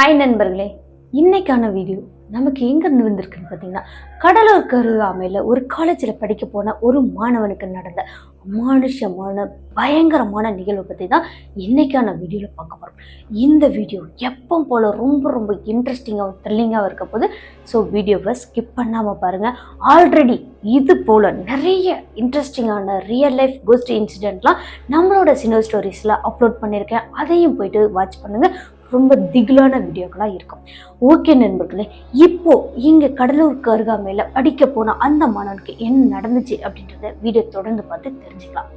Hi நண்பர்களே. இன்னைக்கான video நமக்கு எங்கேருந்து வந்திருக்குன்னு பார்த்தீங்கன்னா கடலூர் கருகாமையில் ஒரு காலேஜில் படிக்க போன ஒரு மாணவனுக்கு நடந்த அமானுஷமான பயங்கரமான நிகழ்வை பற்றி தான் இன்றைக்கான வீடியோவில் பார்க்க போகிறோம் இந்த வீடியோ எப்போ போல் ரொம்ப ரொம்ப இன்ட்ரெஸ்டிங்காகவும் த்ரில்லிங்காகவும் இருக்க போது ஸோ வீடியோவை ஸ்கிப் பண்ணாமல் பாருங்கள் ஆல்ரெடி இது போல் நிறைய இன்ட்ரெஸ்டிங்கான ரியல் லைஃப் கோஸ்ட் இன்சிடெண்ட்லாம் நம்மளோட சினோ ஸ்டோரிஸில் அப்லோட் பண்ணியிருக்கேன். அதையும் போயிட்டு வாட்ச் பண்ணுங்கள் ரொம்ப திகிலான வீடியோக்களாக இருக்கும். ஓகே நண்பர்களே இப்போது இங்கே கடலூருக்கு அருகாமையில் படிக்க போன அந்த மாணவனுக்கு என்ன நடந்துச்சு அப்படின்றத வீடியோ தொடர்ந்து பார்த்து தெரிஞ்சுக்கலாம்.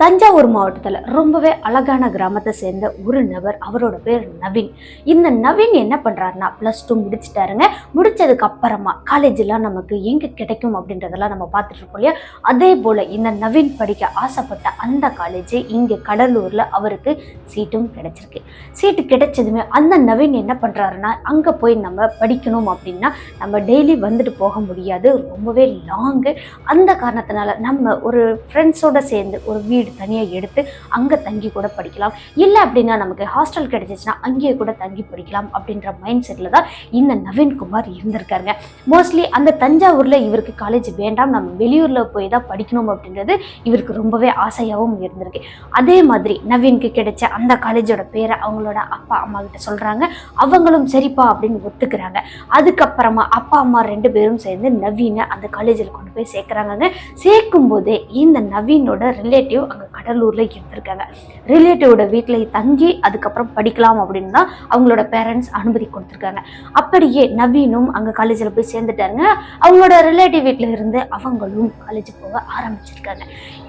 தஞ்சாவூர் மாவட்டத்தில் ரொம்பவே அழகான கிராமத்தை சேர்ந்த ஒரு நபர் அவரோட பேர் நவீன். இந்த நவீன் என்ன பண்ணுறாருனா ப்ளஸ் டூ முடிச்சிட்டாருங்க. முடித்ததுக்கு அப்புறமா காலேஜெலாம் நமக்கு எங்கே கிடைக்கும் அப்படின்றதெல்லாம் நம்ம பார்த்துட்டு இருக்கோம் இல்லையா? அதே போல் இந்த நவீன் படிக்க ஆசைப்பட்ட அந்த காலேஜ் இங்கே கடலூரில் அவருக்கு சீட்டும் கிடைச்சிருக்கு. சீட்டு கிடைச்சதுமே அந்த நவீன் என்ன பண்ணுறாருன்னா அங்கே போய் நம்ம படிக்கணும் அப்படின்னா நம்ம டெய்லி வந்துட்டு போக முடியாது. ரொம்பவே லாங்கு அந்த காரணத்தினால நம்ம ஒரு ஃப்ரெண்ட்ஸோடு சேர்ந்து ஒரு வீடு தனியாக எடுத்து அங்கே தங்கி கூட படிக்கலாம். இல்லை அப்படின்னா நமக்கு ஹாஸ்டல் கிடைச்சிச்சுன்னா அங்கேயே கூட தங்கி படிக்கலாம் அப்படின்ற மைண்ட் செட்டில் தான் இந்த நவீன்குமார் இருந்திருக்காருங்க. மோஸ்ட்லி அந்த தஞ்சாவூரில் இவருக்கு காலேஜ் வேண்டாம். நம்ம வெளியூரில் போய் தான் படிக்கணும் அப்படின்றது இவருக்கு ரொம்பவே ஆசையாகவும் இருந்திருக்கு. அதே மாதிரி நவீனுக்கு கிடைச்ச அந்த காலேஜோட பேரை அவங்களோட அப்பா அம்மா கிட்ட சொல்கிறாங்க அவங்களும் சரிப்பா அப்படின்னு ஒத்துக்கிறாங்க. அதுக்கப்புறமா அப்பா அம்மா ரெண்டு பேரும் சேர்ந்து நவீனை அந்த காலேஜில் கொண்டு போய் சேர்க்குறாங்கங்க. சேர்க்கும் போதே இந்த நவீனோட ரிலேட்டிவ் அங்கே கடலூரில் இருந்திருக்காங்க. ரிலேட்டிவோட வீட்டில் தங்கி அதுக்கப்புறம் படிக்கலாம் அப்படின்னு தான் அவங்களோட பேரண்ட்ஸ் அனுமதி கொடுத்துருக்காங்க. அப்படியே நவீனும் அங்கே காலேஜில் போய் சேர்ந்துட்டாருங்க அவங்களோட ரிலேட்டிவ் வீட்டில் இருந்து அவங்களும் காலேஜ் போக ஆரம்பிச்சிருக்காங்க.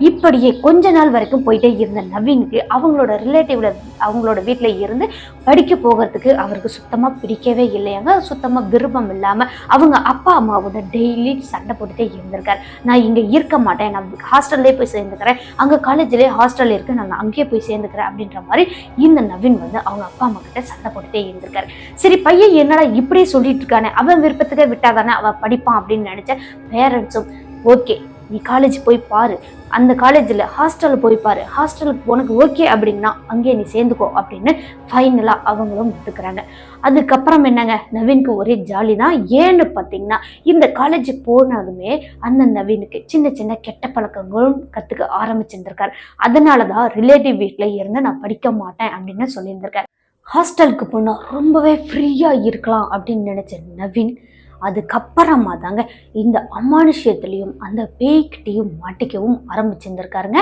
இப்படியே கொஞ்ச நாள் வரைக்கும் போயிட்டே இருந்த நவீனுக்கு அவங்களோட ரிலேட்டிவ்ல அவங்களோட வீட்டில் இருந்து படிக்க போகிறதுக்கு அவருக்கு சுத்தமாக பிடிக்கவே இல்லையாங்க சுத்தமாக விருப்பம் இல்லாமல் அவங்க அப்பா அம்மாவோட டெய்லி சண்டை போட்டுட்டே இருந்திருக்காரு. நான் இங்கே இருக்க மாட்டேன். நான் ஹாஸ்டல்லே போய் சேர்ந்துக்கிறேன். அங்கே காலேஜ்லேயே ஹாஸ்டல் இருக்கு. நான் அங்கேயே போய் சேர்ந்துக்கிறேன் அப்படின்ற மாதிரி இந்த நவீன் வந்து அவங்க அப்பா அம்மா கிட்ட சண்டை போட்டுட்டே இருந்திருக்காரு. சரி பையன் என்னடா இப்படியே சொல்லிட்டு இருக்கானே? அவன் விருப்பத்துக்கே விட்டாதானே அவன் படிப்பான் அப்படின்னு நினைச்ச பேரண்ட்ஸும் ஓகே நீ காலேஜ் போய் பாரு. அந்த காலேஜில் ஹாஸ்டலில் போய் பாரு. ஹாஸ்டலுக்கு உனக்கு ஓகே அப்படின்னா அங்கேயே நீ சேர்ந்துக்கோ அப்படின்னு ஃபைனலாக அவங்களும் ஒத்துக்கிறாங்க. அதுக்கப்புறம் என்னங்க? நவீனுக்கு ஒரே ஜாலி தான் ஏன்னு பார்த்தீங்கன்னா இந்த காலேஜ் போனாலுமே அந்த நவீனுக்கு சின்ன சின்ன கெட்ட பழக்கங்களும் கற்றுக்க ஆரம்பிச்சிருந்திருக்காரு. அதனால தான் ரிலேட்டிவ் வீட்டில் இருந்து நான் படிக்க மாட்டேன் அப்படின்னு சொல்லியிருந்திருக்காரு. ஹாஸ்டலுக்கு போனால் ரொம்பவே ஃப்ரீயாக இருக்கலாம் அப்படின்னு நினச்ச நவீன் அதுக்கப்புறமா தாங்க இந்த அமானுஷ்யத்துலேயும் அந்த பேய்கிட்டையும் மாட்டிக்கவும் ஆரம்பிச்சிருந்திருக்காருங்க.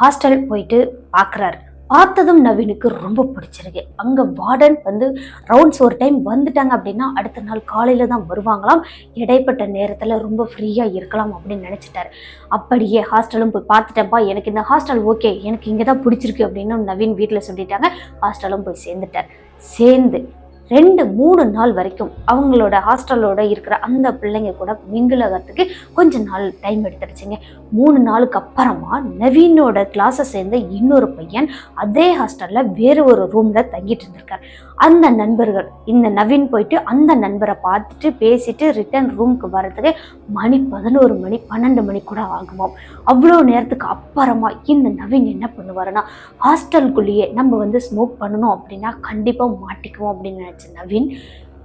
ஹாஸ்டல் போயிட்டு பார்க்குறாரு பார்த்ததும் நவீனுக்கு ரொம்ப பிடிச்சிருக்கு. அங்கே வார்டன் வந்து ரவுண்ட்ஸ் ஒரு டைம் வந்துட்டாங்க அப்படின்னா அடுத்த நாள் காலையில் தான் வருவாங்களாம். இடைப்பட்ட நேரத்தில் ரொம்ப ஃப்ரீயாக இருக்கலாம் அப்படின்னு நினச்சிட்டாரு. அப்படியே ஹாஸ்டலும் போய் பார்த்துட்டேன்ப்பா எனக்கு இந்த ஹாஸ்டல் ஓகே எனக்கு இங்கே தான் பிடிச்சிருக்கு அப்படின்னு நவீன் வீட்டில் சொல்லிட்டாங்க. ஹாஸ்டலும் போய் சேர்ந்துட்டார். சேர்ந்து ரெண்டு மூணு நாள் வரைக்கும் அவங்களோட ஹாஸ்டலோட இருக்கிற அந்த பிள்ளைங்க கூட மிங்கிலகத்துக்கு கொஞ்ச நாள் டைம் எடுத்துடுச்சுங்க. மூணு நாளுக்கு அப்புறமா நவீனோட கிளாஸை சேர்ந்த இன்னொரு பையன் அதே ஹாஸ்டலில் வேறு ஒரு ரூமில் தங்கிட்டு இருந்திருக்கார். அந்த நண்பர்கள் இந்த நவீன் போயிட்டு அந்த நண்பரை பார்த்துட்டு பேசிட்டு ரிட்டர்ன் ரூமுக்கு வர்றதுக்கு மணி பதினோரு மணி பன்னெண்டு மணி கூட ஆகுமாம். அவ்வளோ நேரத்துக்கு அப்புறமா இந்த நவீன் என்ன பண்ணுவாருன்னா ஹாஸ்டலுக்குள்ளேயே நம்ம வந்து ஸ்மோக் பண்ணணும் அப்படின்னா கண்டிப்பாக மாட்டிக்குவோம் அப்படின்னு நினச்ச நவீன்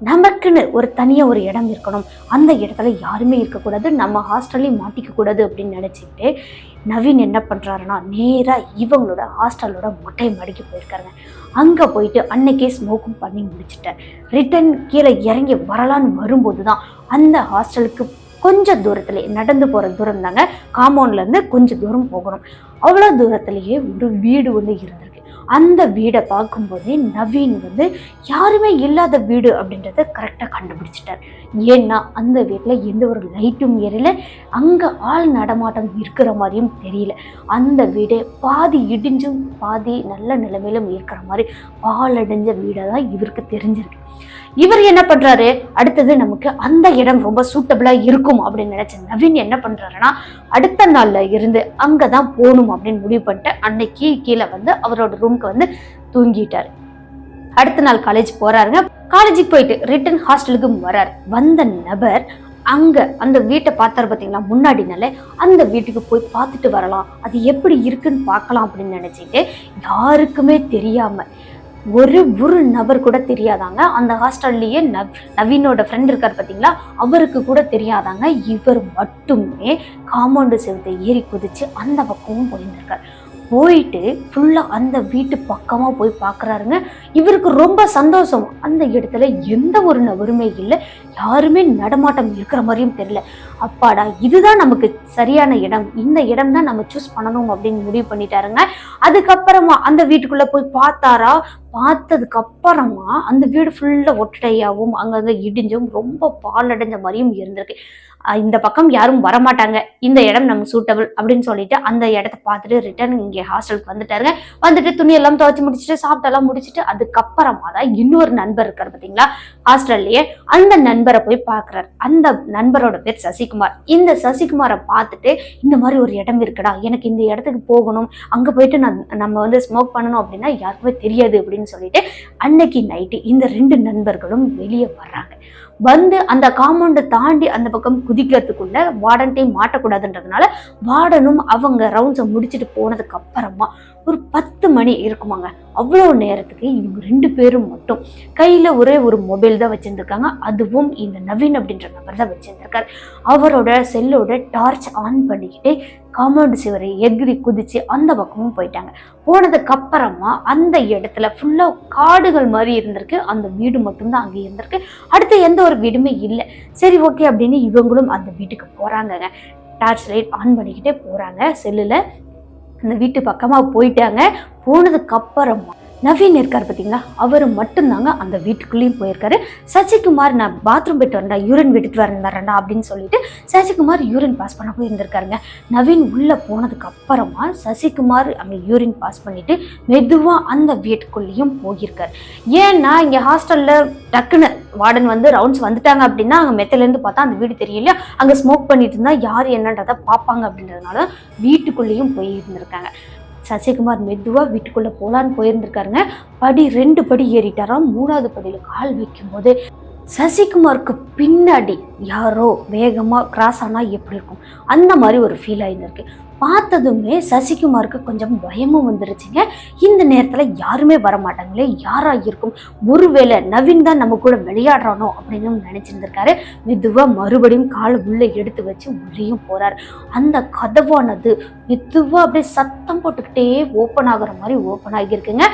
நமக்குன்னு ஒரு தனியாக ஒரு இடம் இருக்கணும். அந்த இடத்துல யாருமே இருக்கக்கூடாது. நம்ம ஹாஸ்டல்லையும் மாட்டிக்கக்கூடாது அப்படின்னு நினச்சிக்கிட்டு நவீன் என்ன பண்ணுறாருன்னா நேராக இவங்களோட ஹாஸ்டலோட மொட்டை மாடிக்கு போயிருக்காருங்க. அங்கே போயிட்டு அன்னைக்கே ஸ்மோக்கும் பண்ணி முடிச்சுட்டேன். ரிட்டன் கீழே இறங்கி வரலான்னு வரும்போது தான் அந்த ஹாஸ்டலுக்கு கொஞ்சம் தூரத்துலேயே நடந்து போகிற தூரம் தாங்க காம்பவுண்ட்லேருந்து கொஞ்சம் தூரம் போகணும். அவ்வளோ தூரத்துலேயே ஒரு வீடு ஒன்று இருந்தது அந்த வீடை பார்க்கும்போதே நவீன் வந்து யாருமே இல்லாத வீடு அப்படின்றத கரெக்டாக கண்டுபிடிச்சிட்டார். ஏன்னா அந்த வீட்டில் எந்த ஒரு லைட்டும் எரியல அங்கே ஆள் நடமாட்டம் இருக்கிற மாதிரியும் தெரியல. அந்த வீடே பாதி இடிஞ்சும் பாதி நல்ல நிலைமையிலும் இருக்கிற மாதிரி பாலடைஞ்ச வீடாக தான் இவருக்கு தெரிஞ்சிருக்கு. இவர் என்ன பண்ணுறாரு அடுத்தது நமக்கு அந்த இடம் ரொம்ப சூட்டபிளாக இருக்கும் அப்படின்னு நினச்ச நவீன் என்ன பண்ணுறாருன்னா அடுத்த நாளில் இருந்து அங்கே தான் போகணும் அப்படின்னு முடிவு பண்ணிட்டு அன்னைக்கு கீழே வந்து அவரோட ரூம்க்கு வந்து தூங்கிட்டார். அடுத்த நாள் காலேஜ் போகிறாருங்க காலேஜுக்கு போயிட்டு ரிட்டன் ஹாஸ்டலுக்கு வரார். வந்த நபர் அங்க அந்த வீட்டை பார்த்தாரு பார்த்தீங்களா? முன்னாடினால அந்த வீட்டுக்கு போய் பார்த்துட்டு வரலாம். அது எப்படி இருக்குன்னு பார்க்கலாம் அப்படின்னு நினைச்சிட்டு யாருக்குமே தெரியாம ஒரு ஒரு நபர் கூட தெரியாதாங்க. அந்த ஹாஸ்டல்லையே நவ் நவீனோட ஃப்ரெண்ட் இருக்கார் பார்த்தீங்களா? அவருக்கு கூட தெரியாதாங்க. இவர் மட்டுமே காம்பவுண்டு செவத்தை ஏறி குதிச்சு அந்த பக்கமும் போயிருந்திருக்கார். போயிட்டு ஃபுல்லாக அந்த வீட்டு பக்கமாக போய் பார்க்குறாருங்க இவருக்கு ரொம்ப சந்தோஷம். அந்த இடத்துல எந்த ஒரு நபருமே இல்லை. யாருமே நடமாட்டம் இருக்கிற மாதிரியும் தெரியல. அப்பாடா இதுதான் நமக்கு சரியான இடம். இந்த இடம் தான் நம்ம சூஸ் பண்ணணும் அப்படின்னு முடிவு பண்ணிட்டாருங்க. அதுக்கப்புறமா அந்த வீட்டுக்குள்ளே போய் பார்த்தாரா? பார்த்ததுக்கு அப்புறமா அந்த வீடு ஃபுல்லாக ஒட்டடையாகவும் அங்கங்கே இடிஞ்சும் ரொம்ப பாலடைஞ்ச மாதிரியும் இருந்திருக்கு. இந்த பக்கம் யாரும் வரமாட்டாங்க. இந்த இடம் நமக்கு சூட்டபிள் அப்படின்னு சொல்லிட்டு அந்த இடத்த பார்த்துட்டு ரிட்டர்ன் இங்கே ஹாஸ்டலுக்கு வந்துட்டாருங்க. வந்துட்டு துணி எல்லாம் துவைச்சு முடிச்சுட்டு சாப்பிட்டெல்லாம் முடிச்சுட்டு அதுக்கப்புறமா தான் இன்னொரு நண்பர் இருக்கார் பார்த்தீங்களா? ஹாஸ்டல்லையே அந்த நண்பரை போய் பார்க்குறாரு. அந்த நண்பரோட பேர் சசிகுமார். இந்த சசிகுமாரை பார்த்துட்டு இந்த மாதிரி ஒரு இடம் இருக்குடா எனக்கு இந்த இடத்துக்கு போகணும் அங்கே போயிட்டு நான் நம்ம வந்து ஸ்மோக் பண்ணணும் அப்படின்னா யாருக்குமே தெரியாது அப்படின்னு சொல்லிட்டு அன்னைக்கு நைட்டு இந்த ரெண்டு நண்பர்களும் வெளியே வர்றாங்க. வந்து அந்த காம்பவுண்டை தாண்டி அந்த பக்கம் குதிக்கிறதுக்குள்ள வார்டன்ட்டையும் மாட்டக்கூடாதுன்றதுனால வார்டனும் அவங்க ரவுண்ட்ஸை முடிச்சுட்டு போனதுக்கு அப்புறமா ஒரு பத்து மணி இருக்குமாங்க. அவ்வளோ நேரத்துக்கு இவங்க ரெண்டு பேரும் மட்டும் கையில் ஒரே ஒரு மொபைல் தான் வச்சுருந்துருக்காங்க. அதுவும் இந்த நவீன் அப்படின்ற நபர் தான் வச்சுருந்துருக்காரு. அவரோட செல்லோட டார்ச் ஆன் பண்ணிக்கிட்டு காம்பவுண்டு சுவர் எகிரி குதித்து அந்த பக்கமும் போயிட்டாங்க. போனதுக்கு அப்புறமா அந்த இடத்துல ஃபுல்லாக காடுகள் மாதிரி இருந்திருக்கு. அந்த வீடு மட்டும்தான் அங்கே இருந்திருக்கு. அடுத்து எந்த ஒரு வீடுமே இல்லை. சரி ஓகே அப்படின்னு இவங்களும் அந்த வீட்டுக்கு போகிறாங்கங்க டார்ச் லைட் ஆன் பண்ணிக்கிட்டே போகிறாங்க செல்லில் அந்த வீட்டு பக்கமாக போயிட்டாங்க. போனதுக்கு அப்புறமா நவீன் இருக்கார் பார்த்தீங்களா அவர் மட்டும்தாங்க அந்த வீட்டுக்குள்ளேயும் போயிருக்காரு. சசிகுமார் நான் பாத்ரூம் போயிட்டு வரேன்டா யூரின் விட்டுட்டு வரேன்டா அப்படின்னு சொல்லிட்டு சசிகுமார் யூரின் பாஸ் பண்ண போயிருந்திருக்காருங்க நவீன் உள்ளே போனதுக்கு அப்புறமா சசிகுமார் அங்கே யூரின் பாஸ் பண்ணிட்டு மெதுவாக அந்த வீட்டுக்குள்ளேயும் போயிருக்காரு. ஏன்னா இங்கே ஹாஸ்டலில் டக்குன்னு வார்டன் வந்து ரவுண்ட்ஸ் வந்துட்டாங்க அப்படின்னா அங்கே மெத்தலேருந்து பார்த்தா அந்த வீடு தெரியலையா? அங்கே ஸ்மோக் பண்ணிட்டு இருந்தால் யார் என்னன்றதை பார்ப்பாங்க அப்படின்றதுனால வீட்டுக்குள்ளேயும் போய் இருந்திருக்காங்க. சசிகுமார் மெதுவாக வீட்டுக்குள்ளே போகலான்னு போயிருந்திருக்காருங்க. படி ரெண்டு படி ஏறிட்டாராம். மூணாவது படியில் கால் வைக்கும்போது சசிகுமாருக்கு பின்னாடி யாரோ வேகமாக கிராஸ் ஆனால் எப்படி இருக்கும்? அந்த மாதிரி ஒரு ஃபீல் ஆயிருந்திருக்கு பார்த்ததுமே சசிகுமாருக்கு கொஞ்சம் பயமும் வந்துருச்சுங்க. இந்த நேரத்தில் யாருமே வர மாட்டாங்களே இருக்கும் ஒருவேளை நவீன் தான் நம்ம கூட விளையாடுறானோ அப்படின்னு நினச்சிருந்துருக்காரு. மெதுவாக மறுபடியும் காலை உள்ளே எடுத்து வச்சு உள்ளேயும் போகிறார் அந்த கதவானது மெதுவாக அப்படியே சத்தம் போட்டுக்கிட்டே ஓப்பன் ஆகிற மாதிரி ஓப்பன் ஆகியிருக்குங்க.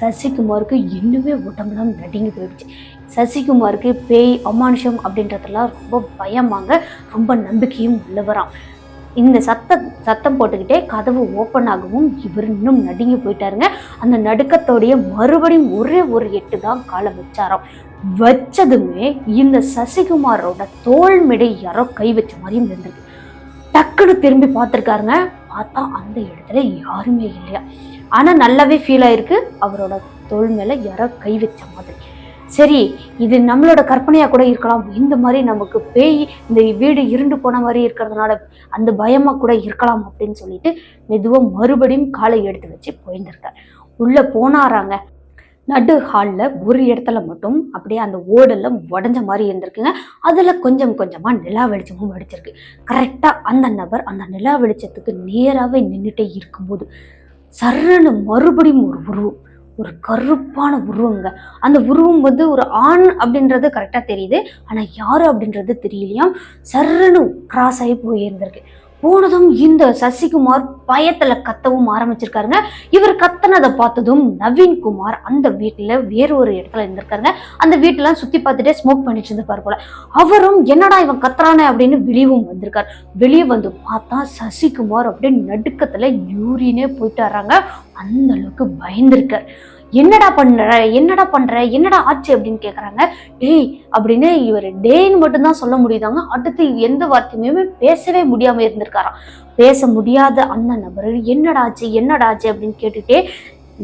சசிகுமாருக்கு இன்னுமே உடம்புலாம் நடுங்கி போயிடுச்சு. சசிகுமாருக்கு பேய் அமானுஷம் அப்படின்றதெல்லாம் ரொம்ப பயமாங்க ரொம்ப நம்பிக்கையும் உள்ளவராம். இந்த சத்த சத்தம் போட்டுக்கிட்டே கதவு ஓப்பன் ஆகவும் இவர் இன்னும் நடுங்கி போயிட்டாருங்க. அந்த நடுக்கத்தோடைய மறுபடியும் ஒரே ஒரு எட்டு தான் காலை வச்சாராம். வச்சதுமே இந்த சசிகுமாரோட தோல் மிடை யாரோ கை வச்ச மாதிரியும் இருந்திருக்கு. டக்குன்னு திரும்பி பார்த்துருக்காருங்க. பார்த்தா அந்த இடத்துல யாருமே இல்லையா? ஆனால் நல்லாவே ஃபீல் ஆயிருக்கு. அவரோட தோல் மேலே யாரோ கை வச்ச மாதிரி. சரி இது நம்மளோட கற்பனையாக கூட இருக்கலாம். இந்த மாதிரி நமக்கு பேய் இந்த வீடு இருண்டு போன மாதிரி இருக்கிறதுனால அந்த பயமாக கூட இருக்கலாம் அப்படின்னு சொல்லிட்டு மெதுவாக மறுபடியும் காலை எடுத்து வச்சு போயிருந்திருக்கார். உள்ளே போனாராங்க. நடு ஹாலில் ஒரு இடத்துல மட்டும் அப்படியே அந்த ஓடெல்லாம் உடஞ்ச மாதிரி இருந்திருக்குங்க. அதில் கொஞ்சம் கொஞ்சமாக நிலா வெளிச்சமும் அடிச்சிருக்கு கரெக்டாக அந்த நபர் அந்த நிலா வெளிச்சத்துக்கு நேராகவே நின்றுட்டே இருக்கும்போது சர்றன்னு மறுபடியும் ஒரு உருவம் ஒரு கருப்பான உருவங்க. அந்த உருவம் வந்து ஒரு ஆண் அப்படின்றது கரெக்டாக தெரியுது. ஆனால் யார் அப்படின்றது தெரியலையாம். சர்றன்னு கிராஸ் ஆகி போயிருந்திருக்கு. போனதும் இந்த சசிகுமார் பயத்துல கத்தவும் ஆரம்பிச்சிருக்காருங்க. இவர் கத்தனதை பார்த்ததும் நவீன்குமார் அந்த வீட்டுல வேற ஒரு இடத்துல இருந்திருக்காருங்க. அந்த வீட்டெல்லாம் சுத்தி பார்த்துட்டே ஸ்மோக் பண்ணிட்டு இருந்திருப்பாரு போல. அவரும் என்னடா இவன் கத்துறானே அப்படின்னு வெளியவும் வந்திருக்கார். வெளியே வந்து பார்த்தா சசிகுமார் அப்படியே நடுக்கத்துல யூரினே போயிட்டு வர்றாங்க. அந்த அளவுக்கு பயந்திருக்கார். என்னடா பண்ணுற என்னடா பண்ணுற என்னடா ஆச்சு அப்படின்னு கேட்குறாங்க டேய் அப்படின்னு இவர் டேன்னு மட்டும்தான் சொல்ல முடியுதாங்க அடுத்து எந்த வார்த்தையுமே பேசவே முடியாமல் இருந்திருக்காராம். பேச முடியாத அந்த நபர் என்னடா ஆச்சு அப்படின்னு கேட்டுட்டே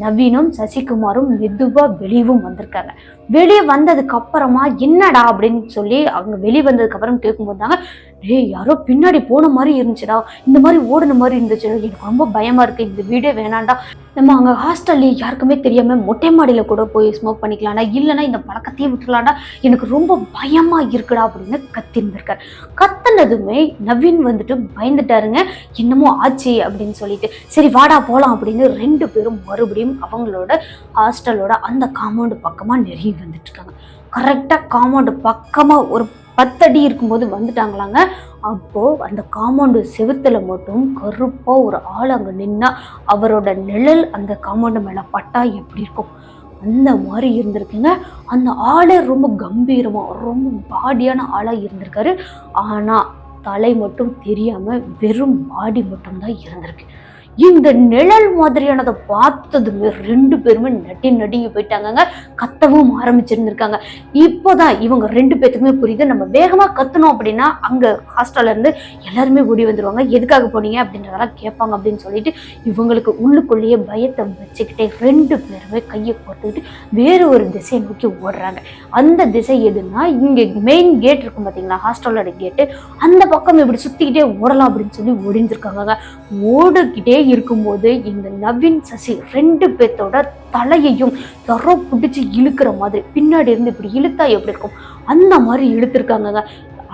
நவீனும் சசிகுமாரும் மெதுவாக வெளியவும் வந்திருக்காங்க. வெளியே வந்ததுக்கு அப்புறமா என்னடா அப்படின்னு சொல்லி அவங்க வெளியே வந்ததுக்கு அப்புறம் கேட்கும்போது தாங்க டேய் யாரோ பின்னாடி போன மாதிரி இருந்துச்சுடா. இந்த மாதிரி ஓடுன மாதிரி இருந்துச்சுடா. எனக்கு ரொம்ப பயமாக இருக்குது இந்த வீடே வேணாண்டா நம்ம அங்கே ஹாஸ்டல்லே யாருக்குமே தெரியாமல் மொட்டை மாடியில் கூட போய் ஸ்மோக் பண்ணிக்கலாம்டா. இல்லைன்னா இந்த பழக்கத்தையே விட்டுலாம்டா எனக்கு ரொம்ப பயமாக இருக்குடா அப்படின்னு கத்திருந்திருக்கார். கத்துனதுமே நவீன் வந்துட்டு பயந்துட்டாருங்க. என்னமோ ஆச்சு அப்படின்னு சொல்லிட்டு சரி வாடா போகலாம் அப்படின்னு ரெண்டு பேரும் மறுபடியும் அவங்களோட ஹாஸ்டலோட அந்த காம்பவுண்டு பக்கமாக நெருங்கி வந்துட்டுருக்காங்க கரெக்டாக காம்பவுண்டு பக்கமாக ஒரு பத்தடி இருக்கும்போது வந்துட்டாங்களாங்க. அப்போது அந்த காம்பவுண்டு செவுத்தில் மட்டும் கருப்பாக ஒரு ஆள் அங்கே நின்னா அவரோட நிழல் அந்த காம்பவுண்டு மேலே பட்டா எப்படி இருக்கும்? அந்த மாதிரி இருந்திருக்குங்க. அந்த ஆளே ரொம்ப கம்பீரமாக ரொம்ப பாடியான ஆளாக இருந்திருக்காரு. ஆனால் தலை மட்டும் தெரியாமல் வெறும் பாடி மட்டும்தான் இருந்திருக்கு. இந்த நிழல் மாதிரியானதை பார்த்ததுமே ரெண்டு பேருமே நட்டி நடுங்கி போயிட்டாங்கங்க. கத்தவும் ஆரம்பிச்சிருந்திருக்காங்க. இப்போதான் இவங்க ரெண்டு பேத்துக்குமே புரியுது. நம்ம வேகமாக கத்தணும் அப்படின்னா அங்கே ஹாஸ்டல்ல இருந்து எல்லாருமே ஓடி வந்துருவாங்க. எதுக்காக போனீங்க அப்படின்றதெல்லாம் கேட்பாங்க அப்படின்னு சொல்லிட்டு இவங்களுக்கு உள்ளுக்குள்ளேயே பயத்தை வச்சுக்கிட்டே ரெண்டு பேருமே கையை போட்டுக்கிட்டு வேறு ஒரு திசையை நோக்கி ஓடுறாங்க. அந்த திசை எதுன்னா இங்கே மெயின் கேட் இருக்கும் பார்த்தீங்களா ஹாஸ்டலோட கேட்டு அந்த பக்கம் இப்படி சுற்றிக்கிட்டே ஓடலாம் அப்படின்னு சொல்லி ஓடிந்துருக்காங்க ஓடிக்கிட்டே இருக்கும்போது இந்த நவீன் சசி ரெண்டு பேர்த்தோட தலையையும் யாரோ பிடிச்சி இழுக்கிற மாதிரி. பின்னாடி இருந்து இப்படி இழுத்தா எப்படி இருக்கும்? அந்த மாதிரி இழுத்துருக்காங்கங்க.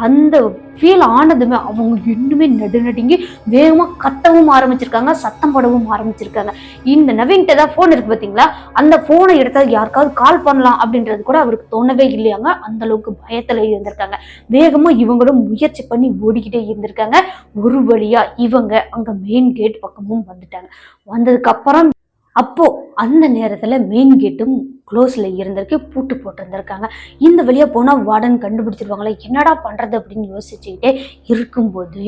அந்த ஃபீல் ஆனதுமே அவங்க இன்னுமே நடுநடுங்கி வேகமாக கத்தவும் ஆரம்பிச்சிருக்காங்க சத்தம் போடவும் ஆரம்பிச்சிருக்காங்க. இந்த நவீன்கிட்ட தான் ஃபோன் இருக்கு பார்த்தீங்களா அந்த ஃபோனை எடுத்தால் யாருக்காவது கால் பண்ணலாம் அப்படின்றது கூட அவருக்கு தோணவே இல்லையாங்க. அந்த அளவுக்கு பயத்தில் இருந்திருக்காங்க. வேகமாக இவங்களும் முயற்சி பண்ணி ஓடிக்கிட்டே இருந்திருக்காங்க. ஒரு வழியாக இவங்க அங்கே மெயின் கேட் பக்கமும் வந்துட்டாங்க. வந்ததுக்கப்புறம் அப்போ அந்த நேரத்துல மெயின் கேட்டும் க்ளோஸில் இருந்திருக்கு பூட்டு போட்டிருந்திருக்காங்க இந்த வழியாக போனால் வார்டன் கண்டுபிடிச்சிருவாங்களே என்னடா பண்ணுறது அப்படின்னு யோசிச்சுக்கிட்டே இருக்கும்போது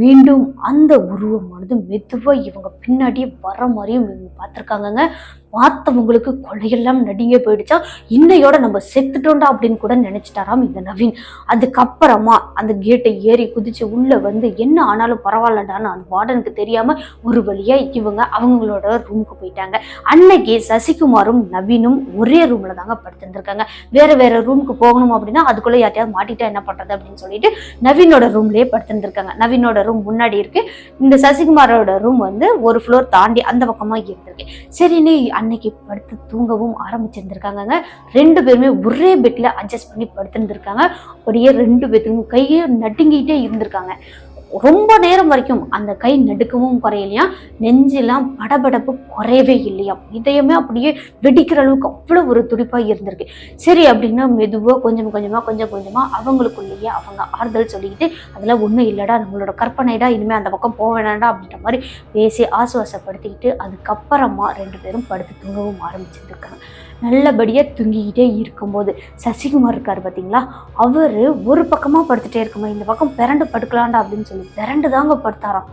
மீண்டும் அந்த உருவமானது மெதுவாக இவங்க பின்னாடியே வர மாதிரியும் இவங்க பார்த்துருக்காங்கங்க. பார்த்தவங்களுக்கு கொலையெல்லாம் நடுங்க போயிடுச்சா? இன்னையோட நம்ம செத்துட்டோண்டா அப்படின்னு கூட நினைச்சிட்டாராம் இந்த நவீன். அதுக்கப்புறமா அந்த கேட்டை ஏறி குதிச்சு உள்ள வந்து என்ன ஆனாலும் பரவாயில்லடான்னு அந்த வார்டனுக்கு தெரியாம ஒரு வழியா இவங்க அவங்களோட ரூமுக்கு போயிட்டாங்க. அன்னைக்கு சசிகுமாரும் நவீனும் ஒரே ரூம்ல தாங்க படுத்திருந்திருக்காங்க. வேற வேற ரூமுக்கு போகணும் அப்படின்னா அதுக்குள்ள யார்ட்டையாவது மாட்டிட்டா என்ன பண்றது அப்படின்னு சொல்லிட்டு நவீனோட ரூம்லயே படுத்திருந்திருக்காங்க. நவீனோட ரூம் முன்னாடி இருக்கு. இந்த சசிகுமாரோட ரூம் வந்து ஒரு ஃப்ளோர் தாண்டி அந்த பக்கமா இருந்திருக்கு. சரின்னு அன்னைக்கு படுத்து தூங்கவும் ஆரம்பிச்சிருந்திருக்காங்க ரெண்டு பேருமே ஒரே பெட்ல அட்ஜஸ்ட் பண்ணி படுத்திருந்திருக்காங்க. அப்படியே ரெண்டு பேத்துக்கும் கையே நடுங்கிட்டே இருந்திருக்காங்க. ரொம்ப நேரம் வரைக்கும் அந்த கை நடுக்கவும் குறையலையா? நெஞ்செல்லாம் படபடப்பு குறையவே இல்லையா? இதயமே அப்படியே வெடிக்கிற அளவுக்கு அவ்வளோ ஒரு துடிப்பாக இருந்திருக்கு. சரி அப்படின்னா மெதுவாக கொஞ்சம் கொஞ்சமாக கொஞ்சம் கொஞ்சமாக அவங்களுக்குள்ளேயே அவங்க ஆறுதல் சொல்லிக்கிட்டு அதெல்லாம் ஒன்றும் இல்லைடா நம்மளோட கற்பனைடா இனிமேல் அந்த பக்கம் போக வேணாண்டா அப்படின்ற மாதிரி பேசி ஆசுவாசப்படுத்திக்கிட்டு அதுக்கப்புறமா ரெண்டு பேரும் படுத்து தூங்கவும் ஆரம்பிச்சிருக்காங்க நல்லபடியாக தூங்கிக்கிட்டே இருக்கும்போது சசிகுமார் இருக்கார் பார்த்தீங்களா அவர் ஒரு பக்கமாக படுத்துகிட்டே இருக்கும்போது இந்த பக்கம் பிறண்டு படுக்கலாண்டா அப்படின்னு சொல்லி பிறண்டு தாங்க படுத்தாராம்.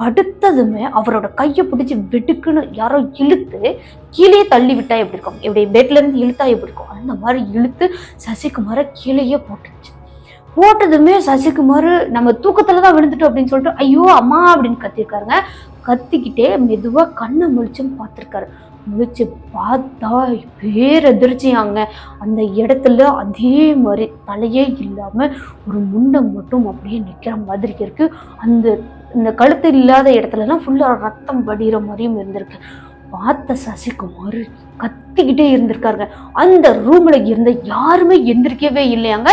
படுத்ததுமே அவரோட கையை பிடிச்சி வெடுக்குன்னு யாரோ இழுத்து கீழே தள்ளி விட்டா எப்படி இருக்கும்? இப்படி பெட்லேருந்து இழுத்தா எப்படி இருக்கும்? அந்த மாதிரி இழுத்து சசிகுமாரை கீழேயே போட்டுச்சு போட்டதுமே சசிகுமார் நம்ம தூக்கத்தில் தான் விழுந்துட்டோம் அப்படின்னு சொல்லிட்டு ஐயோ அம்மா! அப்படின்னு கத்திருக்காருங்க. கத்திக்கிட்டே மெதுவாக கண்ணை முழிச்சும் பார்த்துருக்காரு. முழிச்சு பார்த்தா பேரதிர்ச்சியாங்க. அந்த இடத்துல அதே மாதிரி தலையே இல்லாமல் ஒரு முண்டம் மட்டும் அப்படியே நிற்கிற மாதிரி இருக்குது அந்த இந்த கழுத்து இல்லாத இடத்துலலாம் ஃபுல்லாக ரத்தம் வடிகிற மாதிரியும் இருந்திருக்கு. பார்த்த சசிகுமார் கத்திக்கிட்டே இருந்திருக்காருங்க. அந்த ரூமில் இருந்த யாருமே எந்திரிக்கவே இல்லையாங்க.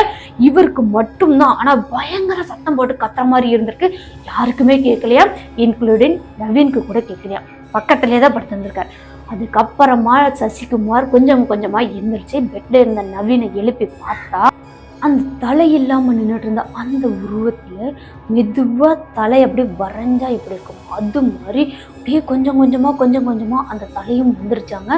இவருக்கு மட்டும்தான். ஆனால் பயங்கர சத்தம் போட்டு கத்துற மாதிரி இருந்திருக்கு. யாருக்குமே கேட்கலையா? இன்க்ளூடிங் நவீனுக்கு கூட கேட்கலையா? பக்கத்துலேயே தான் படுத்திருந்திருக்காரு. அதுக்கப்புறமா சசிகுமார் கொஞ்சம் கொஞ்சமாக எந்திரிச்சு பெட்டில் இருந்த நவீனை எழுப்பி பார்த்தா அந்த தலை இல்லாமல் நின்றுட்டு இருந்த அந்த உருவத்தில் மெதுவாக தலை அப்படியே வரைஞ்சா எப்படி இருக்கும்? அது மாதிரி அப்படியே கொஞ்சம் கொஞ்சமாக கொஞ்சம் கொஞ்சமாக அந்த தலையும் வந்துருச்சாங்க.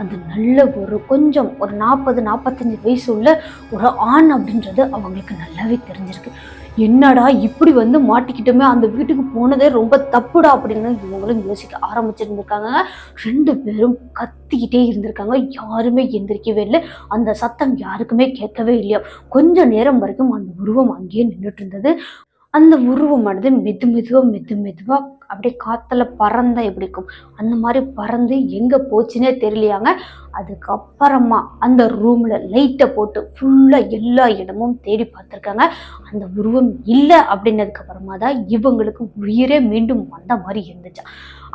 அது நல்ல ஒரு கொஞ்சம் ஒரு நாற்பது நாற்பத்தஞ்சு வயசு உள்ள ஒரு ஆண் அப்படின்றது அவங்களுக்கு நல்லாவே தெரிஞ்சிருக்கு. என்னடா இப்படி வந்து மாட்டிக்கிட்டோமே அந்த வீட்டுக்கு போனதே ரொம்ப தப்புடா அப்படின்னு இவங்களும் யோசிக்க ஆரம்பிச்சிருந்திருக்காங்க. ரெண்டு பேரும் கத்திக்கிட்டே இருந்திருக்காங்க. யாருமே எந்திரிக்கவே இல்லை. அந்த சத்தம் யாருக்குமே கேட்கவே இல்லையா? கொஞ்ச நேரம் வரைக்கும் அந்த உருவம் அங்கேயே நின்றுட்டு இருந்தது. அந்த உருவமானது மெது மெதுவாக மெது மெதுவாக அப்படியே காற்றுல பறந்தா எப்படி இருக்கும்? அந்த மாதிரி பறந்து எங்கே போச்சுன்னே தெரியலையாங்க. அதுக்கப்புறமா அந்த ரூமில் லைட்டை போட்டு ஃபுல்லாக எல்லா இடமும் தேடி பார்த்துருக்காங்க. அந்த உருவம் இல்லை அப்படின்னதுக்கப்புறமா தான் இவங்களுக்கு உயிரே மீண்டும் வந்த மாதிரி இருந்துச்சா.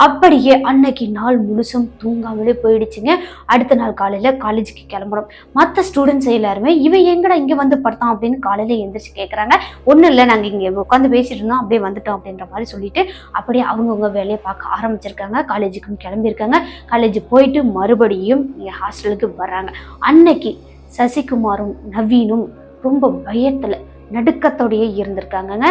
அப்படியே அன்னைக்கு நாள் முழுசும் தூங்காமலே போயிடுச்சுங்க. அடுத்த நாள் காலையில் காலேஜுக்கு கிளம்புறோம். மற்ற ஸ்டூடெண்ட்ஸ் எல்லாருமே இவன் எங்கடா இங்கே வந்து படுத்தான் அப்படின்னு காலையில் எழுந்திரிச்சு கேட்குறாங்க ஒன்றும் இல்லை நாங்கள் இங்கே உட்காந்து பேசிட்டு இருந்தோம் அப்படியே வந்துட்டோம் அப்படின்ற மாதிரி சொல்லிட்டு அப்படியே அவங்கவுங்க வேலையை பார்க்க ஆரம்பிச்சிருக்காங்க. காலேஜுக்கும் கிளம்பியிருக்காங்க. காலேஜ் போயிட்டு மறுபடியும் இங்கே ஹாஸ்டலுக்கு வர்றாங்க. அன்னைக்கு சசிகுமாரும் நவீனும் ரொம்ப பயத்தில் நடுக்கத்தோடையே இருந்திருக்காங்கங்க.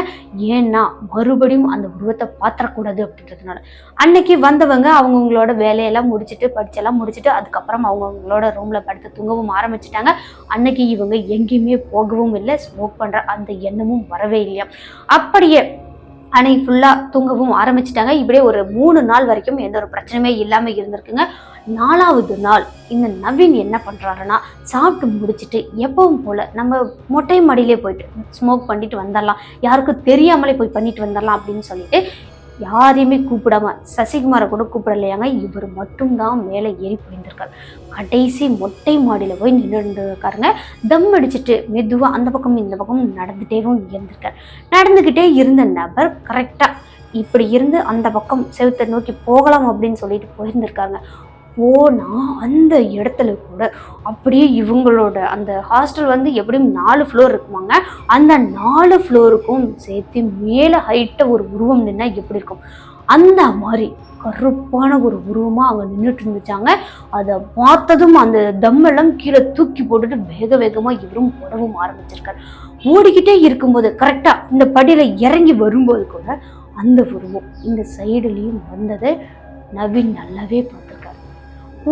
ஏன்னா மறுபடியும் அந்த உருவத்தை பாத்திரக்கூடாது அப்படின்றதுனால. அன்னைக்கு வந்தவங்க அவங்கவுங்களோட வேலையெல்லாம் முடிச்சுட்டு படிச்செல்லாம் முடிச்சுட்டு அதுக்கப்புறம் அவங்கவுங்களோட ரூமில் படுத்து தூங்கவும் ஆரம்பிச்சிட்டாங்க. அன்னைக்கு இவங்க எங்கேயுமே போகவும் இல்லை. ஸ்மோக் பண்ணுற அந்த எண்ணமும் வரவே இல்லையா அப்படியே அன்னைக்கு ஃபுல்லாக தூங்கவும் ஆரம்பிச்சிட்டாங்க. இப்படியே ஒரு மூணு நாள் வரைக்கும் எந்த ஒரு பிரச்சனையுமே இல்லாமல் இருந்திருக்குங்க. நாலாவது நாள் இந்த நவீன் என்ன பண்ணுறாருன்னா சாப்பிட்டு முடிச்சுட்டு எப்பவும் போல் நம்ம மொட்டை மாடியிலே போயிட்டு ஸ்மோக் பண்ணிட்டு வந்துடலாம். யாருக்கும் தெரியாமலே போய் பண்ணிட்டு வந்துடலாம் அப்படின்னு சொல்லிட்டு யாரையுமே கூப்பிடாம சசிகுமாரை கூட கூப்பிடலையாங்க. இவர் மட்டும்தான் மேலே ஏறி போயிருந்திருக்காரு கடைசி மொட்டை மாடியில் போய் நின்று இருக்காருங்க தம் அடிச்சுட்டு மெதுவாக அந்த பக்கம் இந்த பக்கம் நடந்துகிட்டேவும் இருந்திருக்காரு. நடந்துக்கிட்டே இருந்த நபர் கரெக்டாக இப்படி இருந்து அந்த பக்கம் செவுத்தை நோக்கி போகலாம் அப்படின்னு சொல்லிட்டு போயிருந்திருக்காங்க. போனால் அந்த இடத்துல கூட அப்படியே இவங்களோட அந்த ஹாஸ்டல் வந்து எப்படியும் நாலு ஃப்ளோர் இருக்குவாங்க அந்த நாலு ஃப்ளோருக்கும் சேர்த்து மேலே ஹைட்டாக ஒரு உருவம் நின்னா எப்படி இருக்கும்? அந்த மாதிரி கருப்பான ஒரு உருவமாக அவங்க நின்றுட்டு இருந்துச்சாங்க. அதை பார்த்ததும் அந்த தம்மெல்லாம் கீழே தூக்கி போட்டுட்டு வேக வேகமாக இவரும் உடவும் ஆரம்பிச்சிருக்காரு. ஓடிக்கிட்டே இருக்கும்போது கரெக்டாக இந்த படியில் இறங்கி வரும்போது கூட அந்த உருவம் இந்த சைடுலேயும் வந்ததை நவீன் நல்லாவே பார்த்து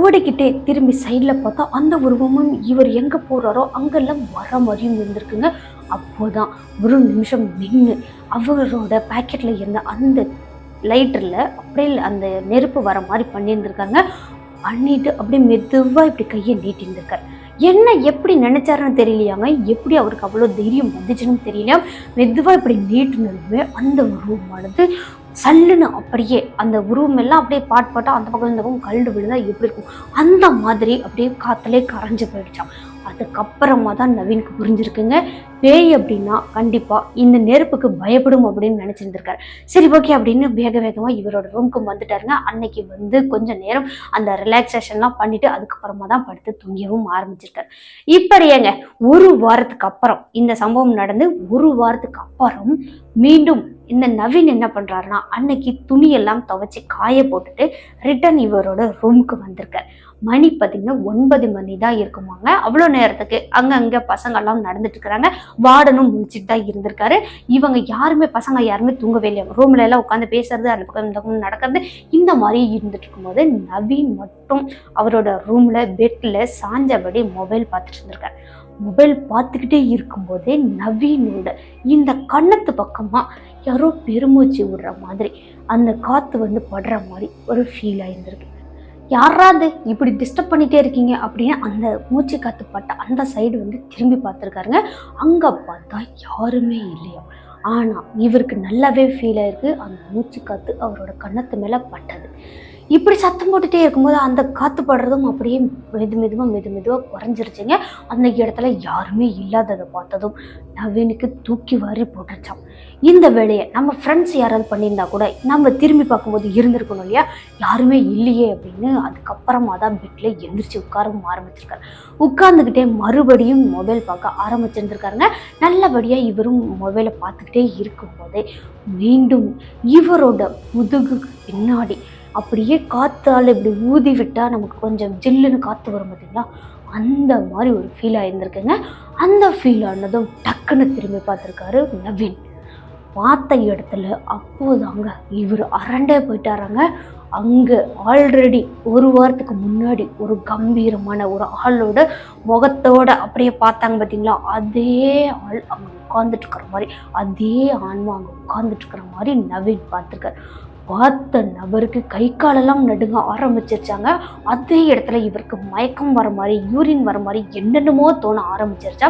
ஓடிக்கிட்டே திரும்பி சைடில் பார்த்தா அந்த உருவமும் இவர் எங்கே போகிறாரோ அங்கெல்லாம் வர மாதிரியும் இருந்திருக்குங்க. அப்போதான் ஒரு நிமிஷம் நின்று அவரோட பாக்கெட்டில் இருந்த அந்த லைட்டரில் அப்படியே அந்த நெருப்பு வர மாதிரி பண்ணியிருந்திருக்காங்க. பண்ணிட்டு அப்படியே மெதுவாக இப்படி கையை நீட்டியிருந்திருக்கார். என்ன எப்படி நினைச்சாருன்னு தெரியலையாங்க. எப்படி அவருக்கு அவ்வளோ தைரியம் வந்துச்சுன்னு தெரியல. மெதுவாக இப்படி நீட்டினதுமே அந்த உருவமானது சல்லுன்னு அப்படியே அந்த உருவம் எல்லாம் அப்படியே பாட் பாட்டா அந்த பக்கம் இந்த பக்கம் கல்டு விழுந்தா எப்படி இருக்கும்? அந்த மாதிரி அப்படியே காத்துலே கரைஞ்சு போயிடுச்சான் அதுக்கப்புறமா தான் நவீனுக்கு புரிஞ்சிருக்குங்க. பேய் அப்படின்னா கண்டிப்பாக இந்த நெருப்புக்கு பயப்படும் அப்படின்னு நினச்சிருந்துருக்காரு. சரி ஓகே அப்படின்னு வேக வேகமாக இவரோட ரூம்க்கு வந்துட்டாருங்க. அன்னைக்கு வந்து கொஞ்சம் நேரம் அந்த ரிலாக்ஸேஷன்லாம் பண்ணிவிட்டு அதுக்கப்புறமா தான் படுத்து தூங்கியவும் ஆரம்பிச்சிருக்காரு. இப்படியேங்க ஒரு வாரத்துக்கு அப்புறம் இந்த சம்பவம் நடந்து ஒரு வாரத்துக்கு அப்புறம் மீண்டும் இந்த நவீன் என்ன பண்ணுறாருன்னா அன்னைக்கு துணியெல்லாம் துவைச்சி காய போட்டுட்டு ரிட்டன் இவரோட ரூமுக்கு வந்திருக்கார். மணி பார்த்தீங்கன்னா ஒன்பது மணி தான் இருக்குமாங்க. அவ்வளோ நேரத்துக்கு அங்கங்கே பசங்கள்லாம் நடந்துட்டு இருக்கிறாங்க. வார்டனும் முடிச்சுட்டு தான் இருந்திருக்காரு. இவங்க யாருமே பசங்க யாருமே தூங்கவே இல்லை. ரூம்ல எல்லாம் உட்காந்து பேசுறது அந்த பக்கம் இந்த பக்கம் நடக்கிறது இந்த மாதிரி இருந்துட்டு இருக்கும்போது நவீன் மட்டும் அவரோட ரூம்ல பெட்ல சாஞ்சபடி மொபைல் பார்த்துட்டு இருந்திருக்காரு. மொபைல் பார்த்துக்கிட்டே இருக்கும்போதே நவீனோட இந்த கண்ணத்து பக்கமாக யாரோ பெருமூச்சு விடுற மாதிரி அந்த காற்று வந்து படுற மாதிரி ஒரு ஃபீல் ஆயிருந்திருக்கு யாராவது இப்படி டிஸ்டர்ப் பண்ணிகிட்டே இருக்கீங்க அப்படின்னு அந்த மூச்சு காற்று பட்ட அந்த சைடு வந்து திரும்பி பார்த்துருக்காருங்க. அங்கே பார்த்தா யாருமே இல்லையா? ஆனால் இவருக்கு நல்லாவே ஃபீல் ஆயிருக்கு. அந்த மூச்சு காத்து அவரோட கன்னத்து மேலே பட்டது. இப்படி சத்தம் போட்டுகிட்டே இருக்கும்போது அந்த காற்று படுறதும் அப்படியே மெது மெதுவாக மெது மெதுவாக குறைஞ்சிருச்சுங்க. அந்த இடத்துல யாருமே இல்லாததை பார்த்ததும் நவீனுக்கு தூக்கி வாரி போட்டுருச்சான் இந்த வேலையை நம்ம ஃப்ரெண்ட்ஸ் யாராவது பண்ணியிருந்தா கூட நம்ம திரும்பி பார்க்கும்போது இருந்திருக்கணும் இல்லையா? யாருமே இல்லையே அப்படின்னு அதுக்கப்புறமா தான் பெட்டில் எந்திரிச்சு உட்காரவும் ஆரம்பிச்சிருக்காரு. உட்கார்ந்துக்கிட்டே மறுபடியும் மொபைல் பார்க்க ஆரம்பிச்சிருந்துருக்காருங்க. நல்லபடியாக இவரும் மொபைலை பார்த்துக்கிட்டே இருக்கும்போதே மீண்டும் இவரோட முதுகுக்கு பின்னாடி அப்படியே காற்றால் இப்படி ஊதி விட்டால் நமக்கு கொஞ்சம் ஜில்லுன்னு காற்று வரும் பார்த்தீங்களா அந்த மாதிரி ஒரு ஃபீல் ஆகியிருந்திருக்குங்க அந்த ஃபீல் ஆனதும் டக்குன்னு திரும்பி பார்த்துருக்காரு நவீன். பார்த்த இடத்துல அப்போதாங்க இவர் அரண்டே போயிட்டாராங்க. அங்கே ஆல்ரெடி ஒரு வாரத்துக்கு முன்னாடி ஒரு கம்பீரமான ஒரு ஆளோட முகத்தோட அப்படியே பார்த்தாங்க பார்த்தீங்களா அதே ஆள் அங்கே உட்காந்துட்டு இருக்கிற மாதிரி அதே ஆன்மா அங்கே உட்காந்துட்டு இருக்கிற மாதிரி நவீன் பார்த்துருக்காரு. பார்த்த நபருக்கு கை காலெல்லாம் நடுங்க ஆரம்பிச்சிருச்சாங்க. அதே இடத்துல இவருக்கு மயக்கம் வர மாதிரி யூரின் வர மாதிரி என்னென்னமோ தோண ஆரம்பிச்சிருச்சா.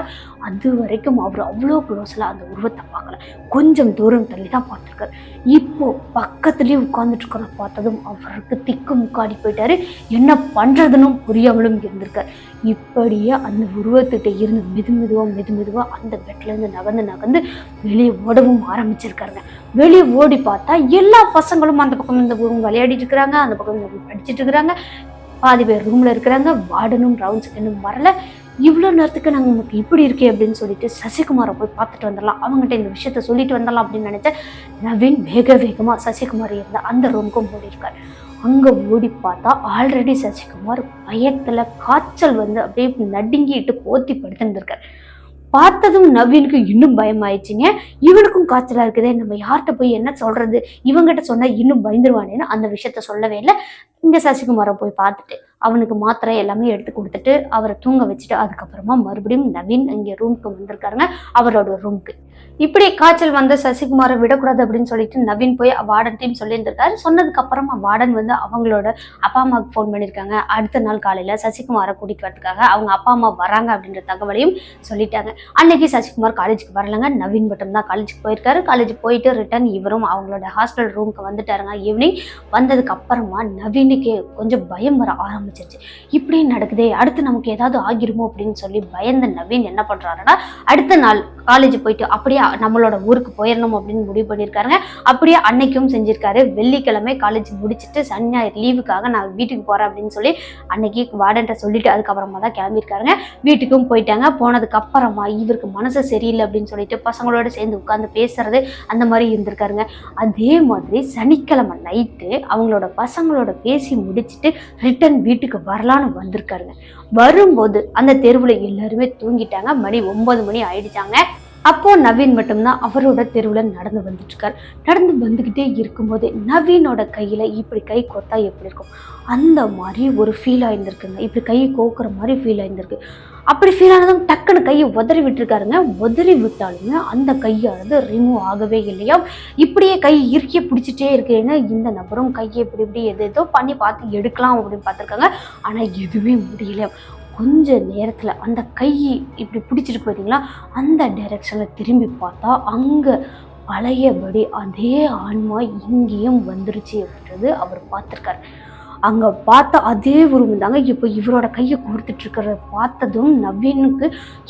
அது வரைக்கும் அவர் அவ்வளோ க்ளோஸில் அந்த உருவத்தை பார்க்கல. கொஞ்சம் தூரம் தள்ளி தான் பார்த்துருக்காரு. இப்போ பக்கத்துலேயே உட்காந்துட்டு பார்த்ததும் அவருக்கு திக்கு முக்காடி போயிட்டாரு. என்ன பண்ணுறதுன்னு புரியாமலும் இருந்திருக்கார். இப்படியே அந்த உருவத்திட்ட இருந்து மெது மெதுவாக மெது மெதுவாக அந்த பெட்லேருந்து நகர்ந்து நகர்ந்து வெளியே ஓடவும் ஆரம்பிச்சிருக்காருங்க. வெளியே ஓடி பார்த்தா எல்லா பசங்களும் அந்த பக்கம் இந்த ரூம் விளையாடிட்டு இருக்கிறாங்க அந்த பக்கம் இந்த படிச்சிட்டு இருக்கிறாங்க பாதி பேர் ரூமில் இருக்கிறாங்க வார்டனும் ரவுண்ட்ஸுக்கு இன்னும் வரல. இவ்வளோ நேரத்துக்கு நாங்கள் உங்களுக்கு இப்படி இருக்கே அப்படின்னு சொல்லிட்டு சசிகுமாரை போய் பார்த்துட்டு வந்துடலாம். அவங்ககிட்ட இந்த விஷயத்த சொல்லிட்டு வந்துடலாம் அப்படின்னு நினச்சேன். நவீன் வேக வேகமாக சசிகுமார் இருந்த அந்த ரூமுக்கும் ஓடிருக்கார் அங்கே ஓடி பார்த்தா ஆல்ரெடி சசிகுமார் பயத்தில் காய்ச்சல் வந்து அப்படியே நடுங்கிட்டு போத்தி படுத்துருந்துருக்கார். பார்த்ததும் நவீனுக்கு இன்னும் பயமாயிடுச்சுங்க. இவனுக்கும் காய்ச்சலாக இருக்குதே நம்ம யார்கிட்ட போய் என்ன சொல்கிறது இவங்கிட்ட சொன்னால் இன்னும் பயந்துருவானேன்னு அந்த விஷயத்த சொல்லவே இல்லை. இங்கே சசிகுமாரை போய் பார்த்துட்டு அவனுக்கு மாத்திரை எல்லாமே எடுத்து கொடுத்துட்டு அவரை தூங்க வச்சுட்டு அதுக்கப்புறமா மறுபடியும் நவீன் இங்கே ரூமுக்கு வந்திருக்காருங்க. அவரோட ரூமுக்கு இப்படி காய்ச்சல் வந்த சசிகுமாரை விடக்கூடாது அப்படின்னு சொல்லிட்டு நவீன் போய் வார்டன்ட்டையும் சொல்லியிருந்திருக்காரு. சொன்னதுக்கு அப்புறமா வார்டன் வந்து அவங்களோட அப்பா அம்மாவுக்கு ஃபோன் பண்ணியிருக்காங்க. அடுத்த நாள் காலையில் சசிகுமாரை கூட்டிட்டு வரதுக்காக அவங்க அப்பா அம்மா வராங்க அப்படின்ற தகவலையும் சொல்லிட்டாங்க. அன்னைக்கு சசிகுமார் காலேஜுக்கு வரலங்க. நவீன் மட்டும்தான் காலேஜுக்கு போயிருக்காரு. காலேஜ் போயிட்டு ரிட்டர்ன் இவரும் அவங்களோட ஹாஸ்டல் ரூமுக்கு வந்துட்டாருங்க. ஈவினிங் வந்ததுக்கு அப்புறமா நவீனுக்கு கொஞ்சம் பயம் வர ஆரம்பிச்சிருச்சு. இப்படி நடக்குதே அடுத்து நமக்கு ஏதாவது ஆகிருமோ அப்படின்னு சொல்லி பயந்த நவீன் என்ன பண்ணுறாருன்னா அடுத்த நாள் காலேஜ் போயிட்டு அப்படியே நம்மளோட ஊருக்கு போயிடணும் அப்படின்னு முடிவு பண்ணியிருக்காருங்க. அப்படியே அன்னைக்கும் செஞ்சிருக்காரு. வெள்ளிக்கிழமை காலேஜ் முடிச்சுட்டு சனி ஞாயிறு லீவுக்காக நான் வீட்டுக்கு போகிறேன் அப்படின்னு சொல்லி அன்னைக்கு வார்டன்ட்ட சொல்லிட்டு அதுக்கப்புறமா தான் கிளம்பியிருக்காருங்க. வீட்டுக்கும் போயிட்டாங்க. போனதுக்கு அப்புறமா இவருக்கு மனசு சரியில்லை அப்படின்னு சொல்லிட்டு பசங்களோட சேர்ந்து உட்காந்து பேசுறது அந்த மாதிரி இருந்திருக்காருங்க. அதே மாதிரி சனிக்கிழமை நைட்டு அவங்களோட பசங்களோட பேசி முடிச்சுட்டு ரிட்டர்ன் வீட்டுக்கு வரலான்னு வந்திருக்காருங்க. வரும்போது அந்த தெருவில் எல்லாருமே தூங்கிட்டாங்க. மணி ஒன்பது மணி ஆயிடுச்சாங்க. அப்போது நவீன் மட்டும்தான் அவரோட தெருவில் நடந்து வந்துட்டுருக்கார். நடந்து வந்துக்கிட்டே இருக்கும்போது நவீனோட கையில் இப்படி கை கோத்தா எப்படி இருக்கும்? அந்த மாதிரி ஒரு ஃபீல் ஆயிருந்திருக்குங்க. இப்படி கை கோக்குற மாதிரி ஃபீல் ஆயிருந்திருக்கு. அப்படி ஃபீல் ஆனதும் டக்குன்னு கையை உதறி விட்டுருக்காருங்க. உதறி விட்டாலுமே அந்த கையானது ரிமூவ் ஆகவே இல்லையா? இப்படியே கை இறுக்கிய பிடிச்சிட்டே இருக்கேன்னு இந்த நபரும் கையை இப்படி இப்படி எது ஏதோ பண்ணி பார்த்து எடுக்கலாம் அப்படின்னு பார்த்துருக்காங்க. ஆனால் எதுவுமே முடியல. கொஞ்ச நேரத்தில் அந்த கை இப்படி பிடிச்சிட்டு பார்த்தீங்களா அந்த டைரெக்ஷனில் திரும்பி பார்த்தா அங்கே பழையபடி அதே ஆன்மா இங்கேயும் வந்துருச்சு அப்படின்றது அவர் பார்த்துருக்காரு. அங்கே பார்த்த அதே உருவம் தாங்க இப்போ இவரோட கையை கொடுத்துட்டு இருக்கிறத பார்த்ததும் நவீனுக்கு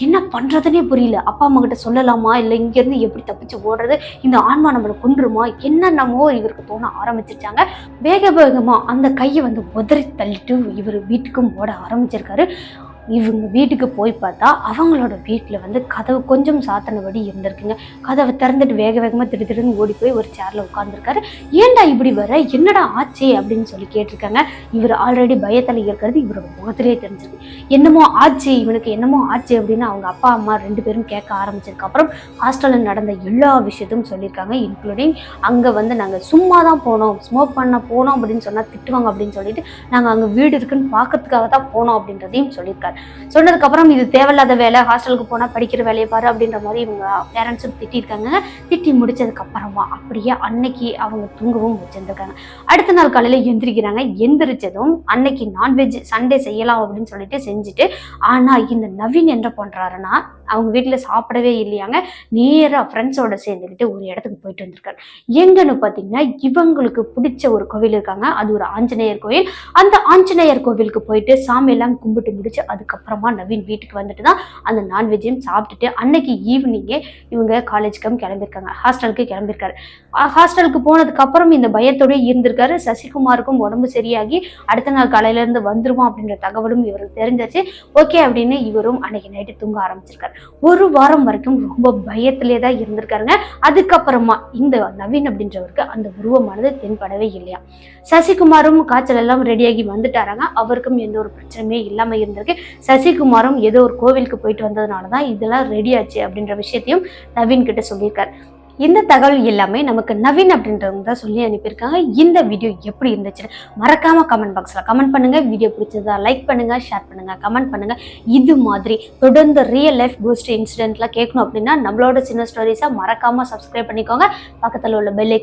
என்ன பண்ணுறதுனே புரியல. அப்பா அம்மா கிட்ட சொல்லலாமா? இல்லை இங்கேருந்து எப்படி தப்பிச்சு ஓடுறது? இந்த ஆன்மா நம்மளை கொன்றுமா என்னென்னமோ இவருக்கு தோண ஆரம்பிச்சிட்டாங்க வேக வேகமாக அந்த கையை வந்து உதறி தள்ளிட்டு இவர் வீட்டுக்கும் ஓட ஆரம்பிச்சிருக்காரு. இவங்க வீட்டுக்கு போய் பார்த்தா அவங்களோட வீட்டில் வந்து கதவு கொஞ்சம் சாத்தினபடி இருந்திருக்குங்க. கதவை திறந்துட்டு வேக வேகமாக திடு திடுன்னு ஓடி போய் ஒரு சேரில் உட்காந்துருக்காரு ஏன்டா இப்படி வர? என்னடா ஆச்சு? அப்படின்னு சொல்லி கேட்டிருக்காங்க. இவர் ஆல்ரெடி பயத்தில் இருக்கிறது இவரோட முகத்திலே தெரிஞ்சிருக்கு. என்னமோ ஆச்சு? இவனுக்கு என்னமோ ஆச்சு அப்படின்னு அவங்க அப்பா அம்மா ரெண்டு பேரும் கேட்க ஆரம்பிச்சதுக்கு அப்புறம் ஹாஸ்டலில் நடந்த எல்லா விஷயத்தையும் சொல்லியிருக்காங்க இன்க்ளூடிங் அங்கே வந்து நாங்கள் சும்மா தான் போனோம் ஸ்மோக் பண்ண போனோம் அப்படின்னு சொன்னால் திட்டுவாங்க அப்படின்னு சொல்லிட்டு நாங்கள் அங்கே வீடு இருக்குன்னு பார்க்கறதுக்காக தான் போனோம் அப்படின்றதையும் சொல்லியிருக்காரு. சொன்னதுக்கப்புறம் இது தேவையில்லாத வேலை ஹாஸ்டலுக்கு போனால் படிக்கிற வேலையை பாரு அப்படின்ற மாதிரி இவங்க பேரண்ட்ஸும் திட்டிருக்காங்க திட்டி முடிச்சதுக்கப்புறமா அப்படியே அன்னைக்கு அவங்க தூங்கவும் வச்சிருந்துருக்காங்க அடுத்த நாள் காலையில் எந்திரிக்கிறாங்க. எந்திரிச்சதும் அன்னைக்கு நான்வெஜ் சண்டே செய்யலாம் அப்படின்னு சொல்லிட்டு செஞ்சுட்டு ஆனால் இந்த நவீன் என்ன பண்ணுறாருன்னா அவங்க வீட்டில் சாப்பிடவே இல்லையாங்க நேராக ஃப்ரெண்ட்ஸோட சேர்ந்துக்கிட்டு ஒரு இடத்துக்கு போயிட்டு வந்திருக்காரு எங்கன்னு பார்த்தீங்கன்னா இவங்களுக்கு பிடிச்ச ஒரு கோவில் இருக்காங்க. அது ஒரு ஆஞ்சநேயர் கோவில். அந்த ஆஞ்சநேயர் கோவிலுக்கு போயிட்டு சாமியெல்லாம் கும்பிட்டு முடிச்சு அதுக்கப்புறமா நவீன் வீட்டுக்கு வந்துட்டு தான் அந்த நான்வெஜ்ஜையும் சாப்பிட்டுட்டு அன்னைக்கு ஈவினிங்கே இவங்க காலேஜுக்கும் கிளம்பியிருக்காங்க. ஹாஸ்டலுக்கு கிளம்பியிருக்காரு. ஹாஸ்டலுக்கு போனதுக்கு அப்புறம் இந்த பயத்தோடய இருந்திருக்காரு. சசிகுமாருக்கும் உடம்பு சரியாகி அடுத்த நாள் காலையிலேருந்து வந்துருவோம் அப்படின்ற தகவலும் இவருக்கு தெரிஞ்சாச்சு. ஓகே அப்படின்னு இவரும் அன்னைக்கு நைட்டு தூங்க ஆரம்பிச்சிருக்காரு. ஒரு வாரம் வரைக்கும் ரொம்ப பயத்திலே தான் இருந்திருக்காருங்க. அதுக்கப்புறமா இந்த நவீன் அப்படின்றவருக்கு அந்த உருவமானது தென்படவே இல்லையா? சசிகுமாரும் காய்ச்சல் எல்லாம் ரெடியாகி வந்துட்டாராங்க. அவருக்கும் எந்த ஒரு பிரச்சனையுமே இல்லாம இருந்திருக்கு. சசிகுமாரும் ஏதோ ஒரு கோவிலுக்கு போயிட்டு வந்ததுனால தான் இதெல்லாம் ரெடி ஆச்சு அப்படின்ற விஷயத்தையும் நவீன் கிட்ட சொல்லியிருக்காரு. இந்த தகவல் எல்லாமே நமக்கு நவீன் அப்படின்றவங்க தான் சொல்லி அனுப்பியிருக்காங்க. இந்த வீடியோ எப்படி இருந்துச்சு மறக்காம கமெண்ட் பாக்ஸில் கமெண்ட் பண்ணுங்க. வீடியோ பிடிச்சதா லைக் பண்ணுங்க ஷேர் பண்ணுங்க கமெண்ட் பண்ணுங்க. இது மாதிரி தொடர்ந்து ரியல் லைஃப் கோஸ்ட் இன்சிடென்ட்லாம் கேட்கணும் அப்படின்னா நம்மளோட சின்ன ஸ்டோரிஸை மறக்காம சப்ஸ்கிரைப் பண்ணிக்கோங்க. பக்கத்தில் உள்ள பெல்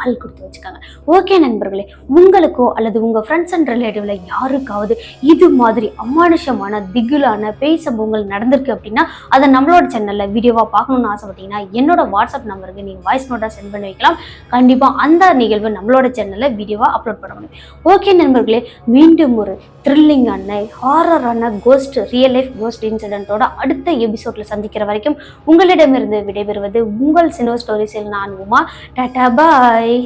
ஆள் கொடுத்து வச்சுக்கோங்க. ஓகே நண்பர்களே உங்களுக்கோ அல்லது உங்க ஃப்ரெண்ட்ஸ் அண்ட் ரிலேட்டிவ்ல யாருக்காவது இது மாதிரி அமானுஷமான திகிலான பேய் சம்பவங்கள் நடந்திருக்கு அப்படின்னா அதை நம்மளோட சேனல்ல வீடியோவா பார்க்கணும்னு ஆசைப்பட்டீங்கன்னா என்னோட வாட்ஸ்அப் நம்பருக்கு நீங்கள் வாய்ஸ் நோட்டா சென்ட் பண்ணி வைக்கலாம். கண்டிப்பாக அந்த நிகழ்வு நம்மளோட சேனலில் வீடியோவா அப்லோட் பண்ண முடியும் ஓகே நண்பர்களே மீண்டும் ஒரு த்ரில்லிங்கான ஹாரரான கோஸ்ட் ரியல் லைஃப் கோஸ்ட் இன்சிடென்ட்டோட அடுத்த எபிசோடில் சந்திக்கிற வரைக்கும் உங்களிடமிருந்து விடைபெறுவது உங்கள் சினோ ஸ்டோரிஸில் நான் உமா. டாட்டா பாய்